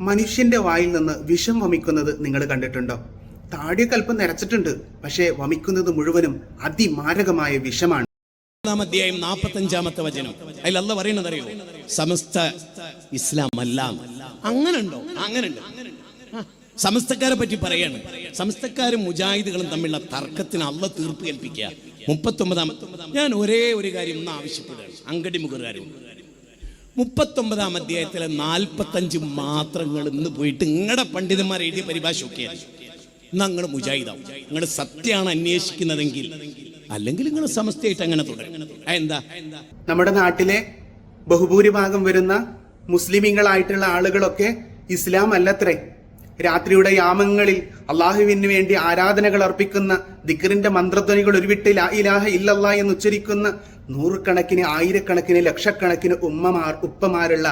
മനുഷ്യന്റെ വായിൽ നിന്ന് വിഷം വമിക്കുന്നത് നിങ്ങൾ കണ്ടിട്ടുണ്ടോ? താടിയൊക്കെ അല്പം നിറച്ചിട്ടുണ്ട് പക്ഷേ വമിക്കുന്നത് മുഴുവനും അതിമാരകമായ വിഷമാണ്. അധ്യായം നാൽപ്പത്തഞ്ചാമത്തെ വചനം. അതിൽ അല്ല പറയുന്നത് അറിയോ? സമസ്ത ഇസ്ലാം അല്ല അങ്ങനെ ഉണ്ടോ അങ്ങനെ ഉണ്ട് സമസ്തക്കാരെ പറ്റി പറയാണ്. സമസ്തക്കാരും മുജാഹിദുകളും തമ്മിലുള്ള തർക്കത്തിന് അല്ല തീർപ്പ് കൽപ്പിക്കുക. മുപ്പത്തൊമ്പതാമത്തെ ഞാൻ ഒരേ ഒരു കാര്യം ഒന്ന് ആവശ്യപ്പെടുകയാണ്. അങ്കടി മുഖകാരും മുപ്പത്തൊമ്പതാം അധ്യായത്തിലെ നാൽപ്പത്തഞ്ച് മാത്രങ്ങൾ ഇന്ന് പോയിട്ട് നിങ്ങളുടെ പണ്ഡിതന്മാർ എഴുതിയ പരിഭാഷ ഒക്കെയാണ് ഇന്ന് നിങ്ങൾ മുജാഹിദാവും. നിങ്ങൾ സത്യമാണ് അന്വേഷിക്കുന്നതെങ്കിൽ അല്ലെങ്കിൽ നിങ്ങൾ സമസ്തയായിട്ട് അങ്ങനെ തുടരും. എന്താ നമ്മുടെ നാട്ടിലെ ബഹുഭൂരിഭാഗം വരുന്ന മുസ്ലിമീങ്ങളായിട്ടുള്ള ആളുകളൊക്കെ ഇസ്ലാം അല്ലത്രേ. രാത്രിയുടെ യാമങ്ങളിൽ അള്ളാഹുവിന് വേണ്ടി ആരാധനകൾ അർപ്പിക്കുന്ന ദിക്കറിന്റെ മന്ത്രധ്വനികൾ ഒരുവിട്ട് ലാ ഇലാഹ ഇല്ലല്ലാ എന്ന് ഉച്ചരിക്കുന്ന നൂറുകണക്കിന് ആയിരക്കണക്കിന് ലക്ഷക്കണക്കിന് ഉമ്മമാർ ഉപ്പമാരുള്ള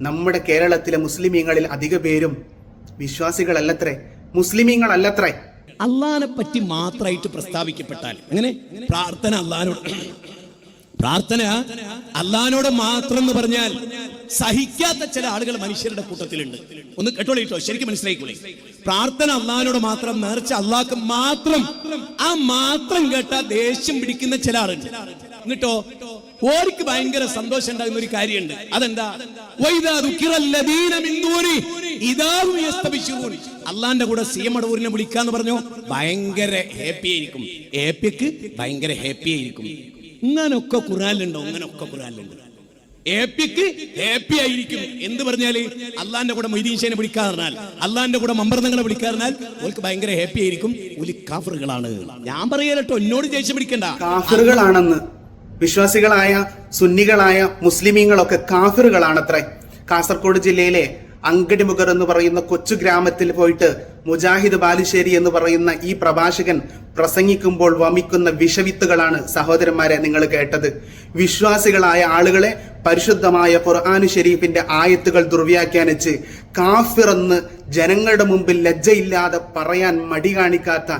നമ്മുടെ കേരളത്തിലെ മുസ്ലിമീങ്ങളിൽ അധിക പേരും വിശ്വാസികളല്ലത്രേ. മുസ്ലിമീങ്ങളല്ലത്രേ. അള്ളഹാനെ പറ്റി മാത്രമായിട്ട് പ്രസ്താവിക്കപ്പെട്ടാൽ അങ്ങനെ പ്രാർത്ഥന അള്ളഹാനോട് പ്രാർത്ഥന അള്ളഹാനോട് മാത്രം എന്ന് പറഞ്ഞാൽ സഹിക്കാത്ത ചില ആളുകൾ മനുഷ്യരുടെ കൂട്ടത്തിലുണ്ട്. ഒന്ന് കേട്ടോളിട്ടോ ശരിക്കും മനസ്സിലായിക്കോളെ പ്രാർത്ഥന അള്ളഹാനോട് മാത്രം നേർച്ച അള്ളാഹ്ക്ക് മാത്രം ആ മാത്രം കേട്ട ദേഷ്യം പിടിക്കുന്ന ചില ആളുണ്ട്. എന്നിട്ടോ ഓർക്ക് ഭയങ്കര സന്തോഷം ഉണ്ടാകുന്ന ഒരു കാര്യമുണ്ട്. അതെന്താ. അള്ളാന്റെ കൂടെ സി എം അടവൂരിനെ വിളിക്കാന്ന് പറഞ്ഞോ? ഭയങ്കര ഹാപ്പി ആയിരിക്കും. ഹാപ്പിക്ക് ഭയങ്കര ഹാപ്പി ആയിരിക്കും. ഇങ്ങനൊക്കെ ഖുറാനിലുണ്ടോ ഇങ്ങനൊക്കെ ഖുറാനിലുണ്ട് ഏപ്പിക്ക് ഹാപ്പി ആയിരിക്കും. എന്ത് പറഞ്ഞാൽ? അള്ളാന്റെ കൂടെ മൊയ്തീൻഷേനെ വിളിക്കാറിനാൽ അള്ളാന്റെ കൂടെ മമ്പർന്നങ്ങളെ വിളിക്കാറിനാൽ ഓൾക്ക് ഭയങ്കര ഹാപ്പി ആയിരിക്കും. ഒരു കാഫറുകളാണ്. ഞാൻ പറയലട്ടോ എന്നോട് ജയിച്ചു പിടിക്കണ്ട. കാഫറുകളാണെന്ന് വിശ്വാസികളായ സുന്നികളായ മുസ്ലിമീങ്ങളൊക്കെ കാഫറുകളാണത്രേ. കാസർഗോഡ് ജില്ലയിലെ അങ്കടിമുഖർ എന്ന് പറയുന്ന കൊച്ചു ഗ്രാമത്തിൽ പോയിട്ട് മുജാഹിദ് ബാലുശ്ശേരി എന്ന് പറയുന്ന ഈ പ്രഭാഷകൻ പ്രസംഗിക്കുമ്പോൾ വമിക്കുന്ന വിഷവിത്തുകളാണ് സഹോദരന്മാരെ നിങ്ങൾ കേട്ടത്. വിശ്വാസികളായ ആളുകളെ പരിശുദ്ധമായ ഖുർആാനു ഷെരീഫിന്റെ ആയത്തുകൾ ദുർവ്യാഖ്യാനിച്ച് കാഫിറെന്ന് ജനങ്ങളുടെ മുമ്പിൽ ലജ്ജയില്ലാതെ പറയാൻ മടി കാണിക്കാത്ത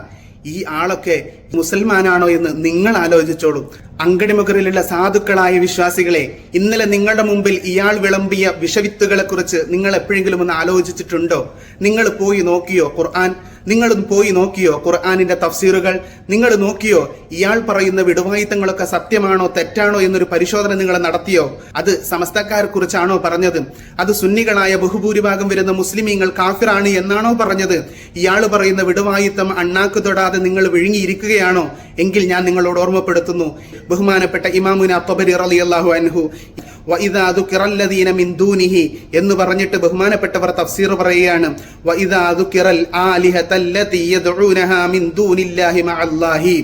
ഈ ആളൊക്കെ മുസൽമാനാണോ എന്ന് നിങ്ങൾ ആലോചിച്ചോളൂ. അങ്കടിമുഖറിലുള്ള സാധുക്കളായ വിശ്വാസികളെ ഇന്നലെ നിങ്ങളുടെ മുമ്പിൽ ഇയാൾ വിളമ്പിയ വിഷവിത്തുകളെ കുറിച്ച് നിങ്ങൾ എപ്പോഴെങ്കിലും ഒന്ന് ആലോചിച്ചിട്ടുണ്ടോ? നിങ്ങൾ പോയി നോക്കിയോ ഖുർആൻ? നിങ്ങൾ പോയി നോക്കിയോ ഖുർആാനിന്റെ തഫ്സീറുകൾ? നിങ്ങൾ നോക്കിയോ ഇയാൾ പറയുന്ന വിടുവായുത്തങ്ങളൊക്കെ സത്യമാണോ തെറ്റാണോ എന്നൊരു പരിശോധന നിങ്ങൾ നടത്തിയോ? അത് സമസ്തക്കാരെ കുറിച്ചാണോ പറഞ്ഞത്? അത് സുന്നികളായ ബഹുഭൂരിഭാഗം വരുന്ന മുസ്ലിമീങ്ങൾ കാഫിറാണ് എന്നാണോ പറഞ്ഞത്? ഇയാൾ പറയുന്ന വിടുവായുത്തം അണ്ണാക്ക് തൊടാതെ നിങ്ങൾ വിഴുങ്ങിയിരിക്കുകയാണോ? എങ്കിൽ ഞാൻ നിങ്ങളോട് ഓർമ്മപ്പെടുത്തുന്നു. ബഹുമാനപ്പെട്ട ഇമാമുന അത്തബരി റളിയല്ലാഹു അൻഹു എന്ന് പറഞ്ഞിട്ട് ബഹുമാനപ്പെട്ടവർ തഫ്സീർ പറയുകയാണ്. മിൻ മഅല്ലാഹി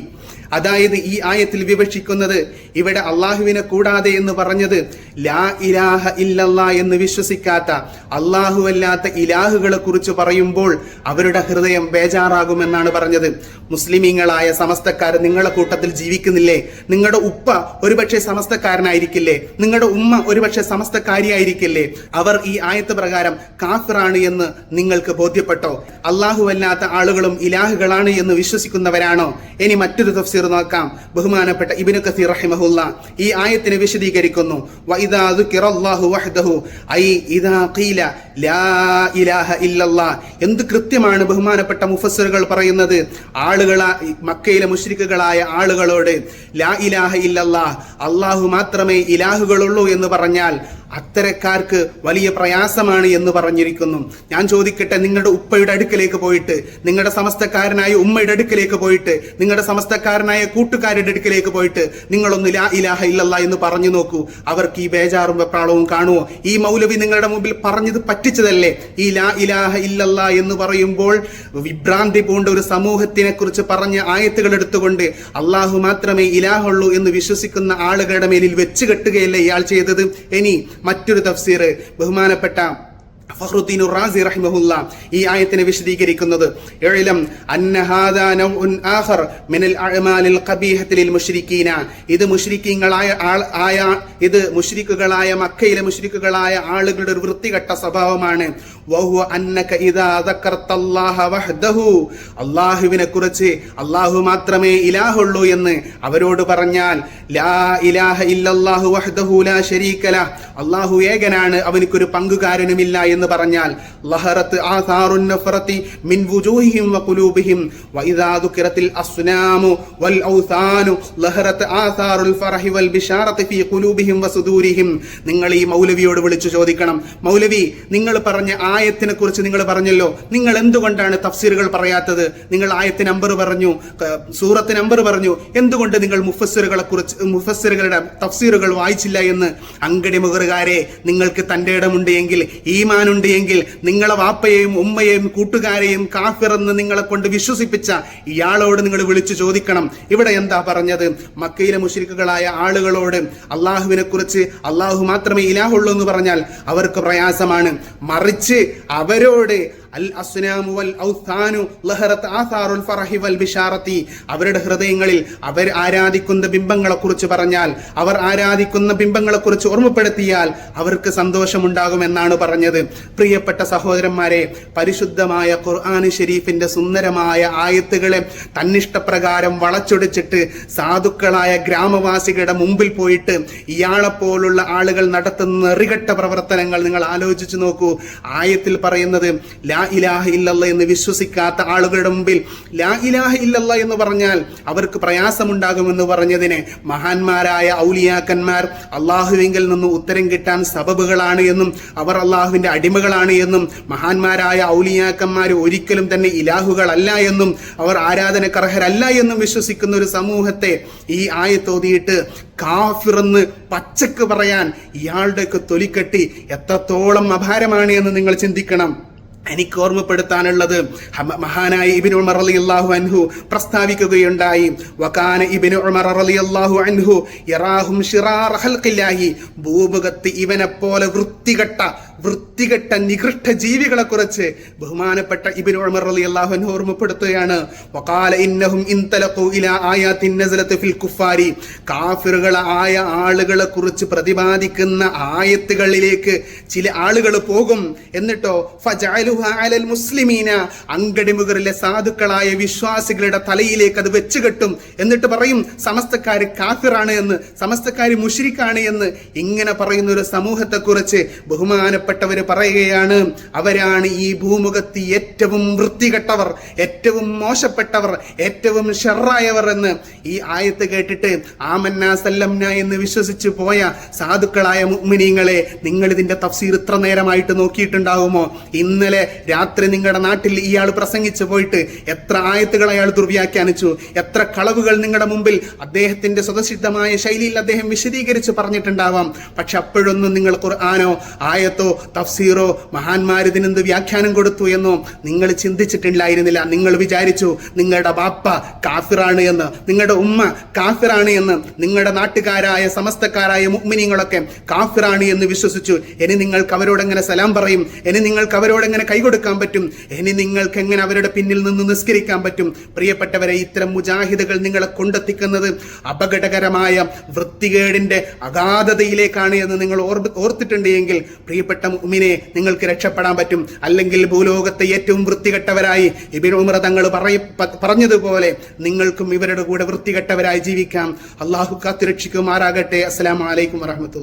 അതായത് ഈ ആയത്തിൽ വിവക്ഷിക്കുന്നത് ഇവിടെ അള്ളാഹുവിനെ കൂടാതെ എന്ന് പറഞ്ഞത് ലാ ഇലാഹ ഇല്ലല്ലാ എന്ന് വിശ്വസിക്കാത്ത അള്ളാഹുവല്ലാത്ത ഇലാഹുകളെ കുറിച്ച് പറയുമ്പോൾ അവരുടെ ഹൃദയം ബേജാറാകുമെന്നാണ് പറഞ്ഞത്. മുസ്ലിമീങ്ങളായ സമസ്തക്കാർ നിങ്ങളെ കൂട്ടത്തിൽ ജീവിക്കുന്നില്ലേ? നിങ്ങളുടെ ഉപ്പ ഒരുപക്ഷെ സമസ്തക്കാരനായിരിക്കില്ലേ? നിങ്ങളുടെ ഉമ്മ ഒരുപക്ഷെ സമസ്തക്കാരിയായിരിക്കില്ലേ? അവർ ഈ ആയത്ത് പ്രകാരം കാഫിറാണ് എന്ന് നിങ്ങൾക്ക് ബോധ്യപ്പെട്ടോ? അല്ലാഹുവല്ലാത്ത ആളുകളും ഇലാഹുകളാണ് എന്ന് വിശ്വസിക്കുന്നവരാണോ? ഇനി മറ്റൊരു തഫ്സീർ നോക്കാം. ബഹുമാനപ്പെട്ട ഇബിനു കസീർ റഹിമഹുല്ല ഈ ആയത്തിനെ വിശദീകരിക്കുന്നു. ലാ ഇലാഹ എന്ത് കൃത്യമാണ് ബഹുമാനപ്പെട്ട മുഫസ്സിറുകൾ പറയുന്നത്? ആളുകളാ മക്കയിലെ മുശ്രിക്കുകളായ ആളുകളോട് ലാ ഇലാഹ ഇല്ലല്ലാ അള്ളാഹു മാത്രമേ ഇലാഹുകളുള്ളൂ എന്ന് പറഞ്ഞാൽ അത്തരക്കാർക്ക് വലിയ പ്രയാസമാണ് എന്ന് പറഞ്ഞിരിക്കുന്നു. ഞാൻ ചോദിക്കട്ടെ നിങ്ങളുടെ ഉപ്പയുടെ അടുക്കലേക്ക് പോയിട്ട് നിങ്ങളുടെ സമസ്തക്കാരനായ ഉമ്മയുടെ അടുക്കലേക്ക് പോയിട്ട് നിങ്ങളുടെ സമസ്തക്കാരനായ കൂട്ടുകാരുടെ അടുക്കലേക്ക് പോയിട്ട് നിങ്ങളൊന്ന് ലാ ഇലാഹ ഇല്ലല്ല എന്ന് പറഞ്ഞു നോക്കൂ. അവർക്ക് ഈ ബേജാറും വെപ്രാളവും കാണുമോ ഈ മൗലവി നിങ്ങളുടെ മുമ്പിൽ പറഞ്ഞത് പറ്റിച്ചതല്ലേ? ഈ ലാ ഇലാഹ ഇല്ലല്ല എന്ന് പറയുമ്പോൾ വിഭ്രാന്തി പൂണ്ട ഒരു സമൂഹത്തിനെ കുറിച്ച് പറഞ്ഞ ആയത്തുകൾ എടുത്തുകൊണ്ട് അള്ളാഹു മാത്രമേ ഇലാഹുള്ളൂ എന്ന് വിശ്വസിക്കുന്ന ആളുകളുടെ മേലിൽ വെച്ച് കെട്ടുകയല്ലേ ഇയാൾ ചെയ്തത്? ഇനി മറ്റൊരു തഫ്സീർ ബഹുമാനപ്പെട്ട ഫഖ്റുദ്ദീൻ റാസി റഹിമഹുല്ല ഈ ആയത്തിനെ വിശദീകരിക്കുന്നത്. മുശ്രിക്കീന. ഇത് മുഷ്രിക്കീങ്ങളായ ആയ ഇത് മുശ്രിക്കുകളായ മക്കയിലെ മുശ്രിക്കുകളായ ആളുകളുടെ ഒരു വൃത്തികെട്ട സ്വഭാവമാണ്. അള്ളാഹുവിനെ കുറിച്ച് അല്ലാഹു മാത്രമേ ഇലാഹുള്ളൂ എന്ന് അവരോട് പറഞ്ഞാൽ ലാ ഇലാഹ ഇല്ലല്ലാഹു വഹ്ദഹു ലാ ശരീക ലഹ്. അല്ലാഹു ഏകനാണ് അവനിക്കൊരു പങ്കുകാരനുമില്ല എന്ന് എന്ന് പറഞ്ഞാൽ ലഹറത്ത് ആസാറുൻ നഫറത്തി മിൻ വുജൂഹിഹിം വഖുലൂബിഹിം വഇദാ ദുകിറത്തിൽ അസ്നാമു വൽ ഔസാനു ലഹറത്ത് ആസാറുൽ ഫറഹി വൽ ബിശാറത്തി ഫീ ഖുലൂബിഹിം വസുദൂരിഹിം നിങ്ങൾ ഈ മൗലവിയോട് വിളിച്ചു ചോദിക്കണം മൗലവി നിങ്ങൾ പറഞ്ഞ ആയത്തിനെ കുറിച്ച് നിങ്ങൾ പറഞ്ഞല്ലോ നിങ്ങൾ എന്തുകൊണ്ടാണ് തഫ്സീറുകൾ പറയാത്തത്? നിങ്ങൾ ആയത്ത് നമ്പർ പറഞ്ഞു സൂറത്ത് നമ്പർ പറഞ്ഞു എന്തുകൊണ്ട് നിങ്ങൾ മുഫസ്സിറുകളെ കുറിച്ച് മുഫസ്സിറുകളുടെ തഫ്സീറുകൾ വായിച്ചില്ല എന്ന്? അങ്കടി മുകറുകാരെ നിങ്ങൾക്ക് തന്റെ ഇടമുണ്ട് എങ്കിൽ ഈമാനുണ്ട് എങ്കിൽ നിങ്ങളെ വാപ്പയെയും ഉമ്മയെയും കൂട്ടുകാരെയും കാഫിറെന്ന് നിങ്ങളെ കൊണ്ട് വിശ്വസിപ്പിച്ച ഇയാളോട് നിങ്ങൾ വിളിച്ചു ചോദിക്കണം. ഇവിടെ എന്താ പറഞ്ഞത്? മക്കയിലെ മുഷിരിക്കുകളായ ആളുകളോട് അള്ളാഹുവിനെ കുറിച്ച് അള്ളാഹു മാത്രമേ ഇലാഹുള്ളൂ എന്ന് പറഞ്ഞാൽ അവർക്ക് പ്രയാസമാണ്. മറിച്ച് അവരോട് അൽ അസ്നാമു വൽ ഔസാനു വൽ അവരുടെ ഹൃദയങ്ങളിൽ അവർ ആരാധിക്കുന്ന ബിംബങ്ങളെ കുറിച്ച് പറഞ്ഞാൽ അവർ ആരാധിക്കുന്ന ബിംബങ്ങളെ കുറിച്ച് ഓർമ്മപ്പെടുത്തിയാൽ അവർക്ക് സന്തോഷമുണ്ടാകുമെന്നാണ് പറഞ്ഞത്. പ്രിയപ്പെട്ട സഹോദരന്മാരെ പരിശുദ്ധമായ ഖുർആൻ ഷെരീഫിന്റെ സുന്ദരമായ ആയത്തുകളെ തന്നിഷ്ടപ്രകാരം വളച്ചൊടിച്ചിട്ട് സാധുക്കളായ ഗ്രാമവാസികളുടെ മുമ്പിൽ പോയിട്ട് ഇയാളെപ്പോലുള്ള ആളുകൾ നടത്തുന്ന നെറികെട്ട പ്രവർത്തനങ്ങൾ നിങ്ങൾ ആലോചിച്ചു നോക്കൂ. ആയത്തിൽ പറയുന്നത് ലാ ഇലാഹ ഇല്ലല്ല എന്ന് വിശ്വസിക്കാത്ത ആളുകളുടെ മുമ്പിൽ ലാ ഇലാഹ ഇല്ലല്ല എന്ന് പറഞ്ഞാൽ അവർക്ക് പ്രയാസമുണ്ടാകുമെന്ന് പറഞ്ഞതിന് മഹാന്മാരായ ഔലിയാക്കന്മാർ അള്ളാഹുവിങ്കിൽ നിന്ന് ഉത്തരം കിട്ടാൻ സബബുകളാണ് എന്നും അവർ അള്ളാഹുവിന്റെ അടിമകളാണ് എന്നും മഹാന്മാരായ ഔലിയാക്കന്മാർ ഒരിക്കലും തന്നെ ഇലാഹുകളല്ല എന്നും അവർ ആരാധനക്കർഹരല്ല എന്നും വിശ്വസിക്കുന്ന ഒരു സമൂഹത്തെ ഈ ആയത്തോതിയിട്ട് കാഫിറെന്ന് പച്ചക്ക് പറയാൻ ഇയാളുടെയൊക്കെ തൊലിക്കെട്ടി എത്രത്തോളം അപാരമാണ് എന്ന് നിങ്ങൾ ചിന്തിക്കണം. എനിക്ക് ഓർമ്മപ്പെടുത്താനുള്ളത് മഹാനായ ഇബിൻ ഉമർ അലി അള്ളാഹു അൻഹു പ്രസ്താവിക്കുകയുണ്ടായി. വകാന ഇബിൻ ഉമർ അലി അള്ളാഹു അൻഹു ഇറാഹും ഖൽഖില്ലാഹി ഭൂമുഖത്ത് ഇവനെ പോലെ വൃത്തികെട്ട വൃത്തികെട്ട നികൃഷ്ട ജീവികളെ കുറിച്ച് ബഹുമാനപ്പെട്ട ഇബിൻ ഉമർ റളിയല്ലാഹു അൻഹു ഓർമ്മപ്പെടുത്തുകയാണ്. കാഫിറുകളായ ആളുകളെ കുറിച്ച് പ്രതിപാദിക്കുന്ന ആയത്തുകളിലേക്ക് ചില ആളുകൾ പോകും. എന്നിട്ടോ മുസ്ലിമീന അങ്കടിമുകളിലെ സാധുക്കളായ വിശ്വാസികളുടെ തലയിലേക്ക് അത് വെച്ച് കെട്ടും എന്നിട്ട് പറയും സമസ്തക്കാര് കാഫിറാണ് എന്ന് സമസ്തക്കാര് മുഷിരിക്കാണ് എന്ന്. ഇങ്ങനെ പറയുന്ന ഒരു സമൂഹത്തെ കുറിച്ച് ബഹുമാനപ്പെട്ടവര് പറയുകയാണ് അവരാണ് ഈ ഭൂമുഖത്ത് ഏറ്റവും വൃത്തികെട്ടവർ ഏറ്റവും മോശപ്പെട്ടവർ ഏറ്റവും ഷെറായവർ എന്ന് ഈ ആയത്ത് കേട്ടിട്ട് ആമന്ന സല്ലംന എന്ന് വിശ്വസിച്ച് പോയ സാധുക്കളായ മുഅ്മിനീങ്ങളെ നിങ്ങൾ ഇതിന്റെ തഫ്സീർ ഇത്ര നേരമായിട്ട് നോക്കിയിട്ടുണ്ടാകുമോ ഇന്നലെ രാത്രി നിങ്ങളുടെ നാട്ടിൽ ഇയാൾ പ്രസംഗിച്ചു പോയിട്ട് എത്ര ആയത്തുകൾ അയാൾ ദുർവ്യാഖ്യാനിച്ചു എത്ര കളവുകൾ നിങ്ങളുടെ മുമ്പിൽ അദ്ദേഹത്തിന്റെ സ്വതസിദ്ധമായ ശൈലിയിൽ അദ്ദേഹം വിശദീകരിച്ച് പറഞ്ഞിട്ടുണ്ടാവാം. പക്ഷെ അപ്പോഴൊന്നും നിങ്ങൾ ഖുർആാനോ ആയത്തോ തഫ്സീറോ മഹാന്മാർ ഇതിനെന്ത് വ്യാഖ്യാനം കൊടുത്തു എന്നോ നിങ്ങൾ ചിന്തിച്ചിട്ടില്ലായിരുന്നില്ല. നിങ്ങൾ വിചാരിച്ചു നിങ്ങളുടെ ബാപ്പ കാഫിറാണ് എന്ന് നിങ്ങളുടെ ഉമ്മ കാഫിറാണ് എന്ന് നിങ്ങളുടെ നാട്ടുകാരായ സമസ്തക്കാരായ മുഗ്മിനിങ്ങളൊക്കെ കാഫിറാണ് എന്ന് വിശ്വസിച്ചു. ഇനി നിങ്ങൾക്ക് അവരോട് എങ്ങനെ സലാം പറയും? ഇനി നിങ്ങൾക്ക് അവരോട് എങ്ങനെ കൈകൊടുക്കാൻ പറ്റും? ഇനി നിങ്ങൾക്ക് എങ്ങനെ അവരുടെ പിന്നിൽ നിന്ന് നിസ്കരിക്കാൻ പറ്റും? പ്രിയപ്പെട്ടവരെ ഇത്തരം മുജാഹിദുകൾ നിങ്ങളെ കൊണ്ടെത്തിക്കുന്നത് അപകടകരമായ വൃത്തികേടിന്റെ അഗാധതയിലേക്കാണ് എന്ന് നിങ്ങൾ ഓർ ഓർത്തിട്ടുണ്ട് എങ്കിൽ പ്രിയപ്പെട്ട മുഅ്മിനെ നിങ്ങൾക്ക് രക്ഷപ്പെടാൻ പറ്റും. അല്ലെങ്കിൽ ഭൂലോകത്തെ ഏറ്റവും വൃത്തികെട്ടവരായി ഇബിൻ ഉമർ തങ്ങൾ പറയ പറഞ്ഞതുപോലെ നിങ്ങൾക്കും ഇവരുടെ കൂടെ വൃത്തികെട്ടവരായി ജീവിക്കാം. അള്ളാഹു കാത്തുരക്ഷിക്കുമാറാകട്ടെ. അസ്സലാമു അലൈക്കും വറഹ്മത്തുള്ളാഹി